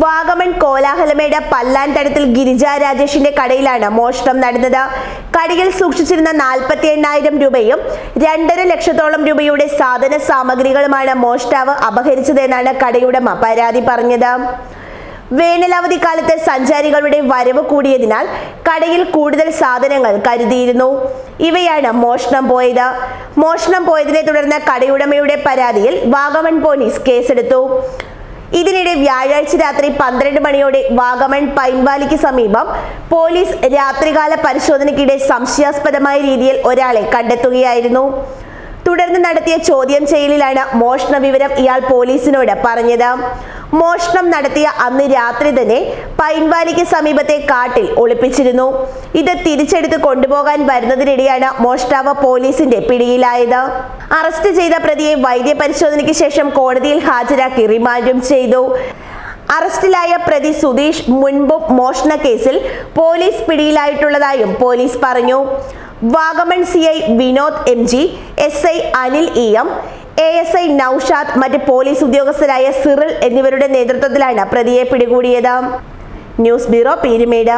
വാഗമൺ കോലാഹലമേട പല്ലാൻ തടത്തിൽ ഗിരിജ രാജേഷിന്റെ കടയിലാണ് മോഷണം നടന്നത്. കടയിൽ സൂക്ഷിച്ചിരുന്ന നാൽപ്പത്തി എണ്ണായിരം രൂപയും രണ്ടര ലക്ഷത്തോളം രൂപയുടെ സാധന സാമഗ്രികളുമാണ് മോഷ്ടാവ് അപഹരിച്ചതെന്നാണ് കടയുടമ പരാതി പറഞ്ഞത്. വേനലവധി കാലത്ത് സഞ്ചാരികളുടെ വരവ് കൂടിയതിനാൽ കടയിൽ കൂടുതൽ സാധനങ്ങൾ കരുതിയിരുന്നു. ഇവയാണ് മോഷണം പോയത്. മോഷണം പോയതിനെ തുടർന്ന് കടയുടമയുടെ പരാതിയിൽ വാഗമൺ പോലീസ് കേസെടുത്തു. ഇതിനിടെ വ്യാഴാഴ്ച രാത്രി പന്ത്രണ്ട് മണിയോടെ വാഗമൺ പൈൻവാലിക്ക് സമീപം പോലീസ് രാത്രികാല പരിശോധനയ്ക്കിടെ സംശയാസ്പദമായ രീതിയിൽ ഒരാളെ കണ്ടെത്തുകയായിരുന്നു. തുടർന്ന് നടത്തിയ ചോദ്യം ചെയ്യലിലാണ് മോഷണ വിവരം ഇയാൾ പോലീസിനോട് പറഞ്ഞത്. മോഷണം നടത്തിയ അന്ന് രാത്രി തന്നെ പൈൻവാലിക്ക് സമീപത്തെ കാട്ടിൽ ഒളിപ്പിച്ചിരുന്നു. ഇത് തിരിച്ചെടുത്ത് കൊണ്ടുപോകാൻ വരുന്നതിനിടെയാണ് മോഷ്ടാവ് പോലീസിന്റെ പിടിയിലായത്. അറസ്റ്റ് ചെയ്ത പ്രതിയെ വൈദ്യപരിശോധനയ്ക്ക് ശേഷം കോടതിയിൽ ഹാജരാക്കി റിമാൻഡും ചെയ്തു. അറസ്റ്റിലായ പ്രതി സുധീഷ് മുൻപും മോഷണ കേസിൽ പോലീസ് പിടിയിലായിട്ടുള്ളതായും പോലീസ് പറഞ്ഞു. Vagamon C I Vinod M G S I Anil E M A S I Naushad മറ്റ് പോലീസ് ഉദ്യോഗസ്ഥരായ സിറിൽ എന്നിവരുടെ നേതൃത്വത്തിലാണ് പ്രതിയെ പിടികൂടിയത്. News bureau Peermade.